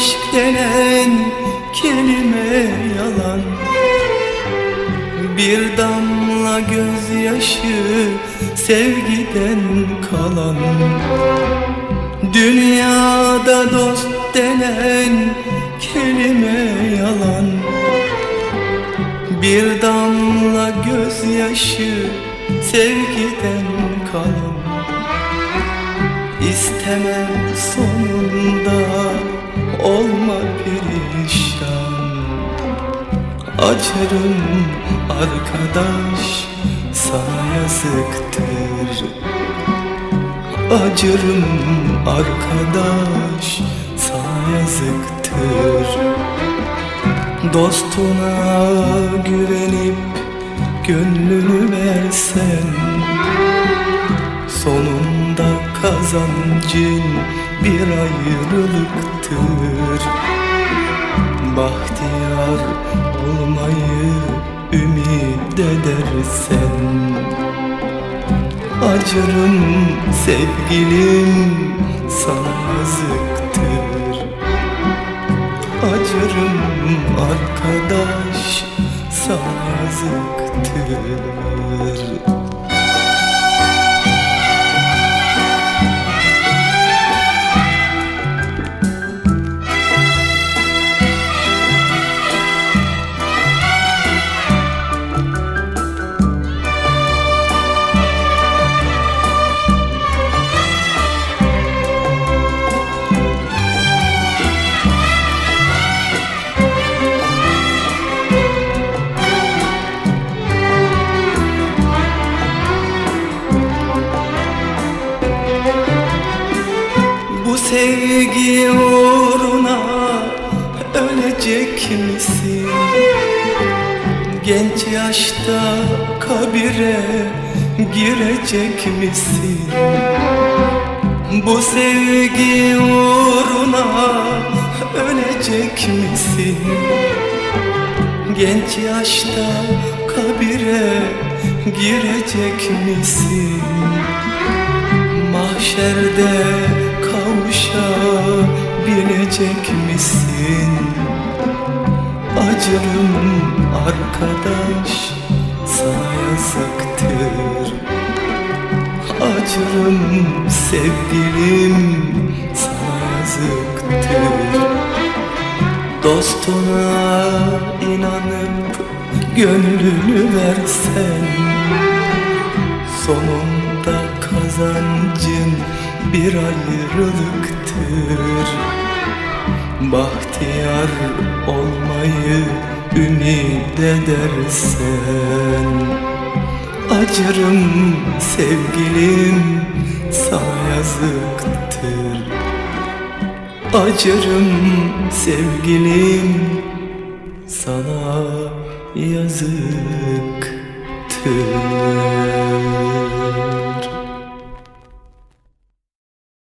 aşk denen kelime yalan. Bir damla gözyaşı sevgiden kalan. Dünyada dost denen kelime yalan. Bir damla gözyaşı sevgiden kalan. İstemem sonunda olma perişan Acırım arkadaş sana yazıktır. Acırım arkadaş sana yazıktır. Dostuna güvenip gönlünü versen Sonunda kazancın bir ayrılıktır. Bahtiyar olmayı ümit edersen Acırım sevgilim sana yazıktır. Acırım arkadaş sana yazıktır sevgi uğruna ölecek misin? Genç yaşta kabire girecek misin? Bu sevgi uğruna ölecek misin? Genç yaşta kabire girecek misin? Mahşerde misin? Acırım arkadaş sana yazıktır Acırım sevgilim sana yazıktır. Dostuna inanıp gönlünü versen Sonunda kazancın bir ayrılıktır Bahtiyar olmayı ümit edersen Acırım sevgilim sana yazıktır. Acırım sevgilim sana yazıktır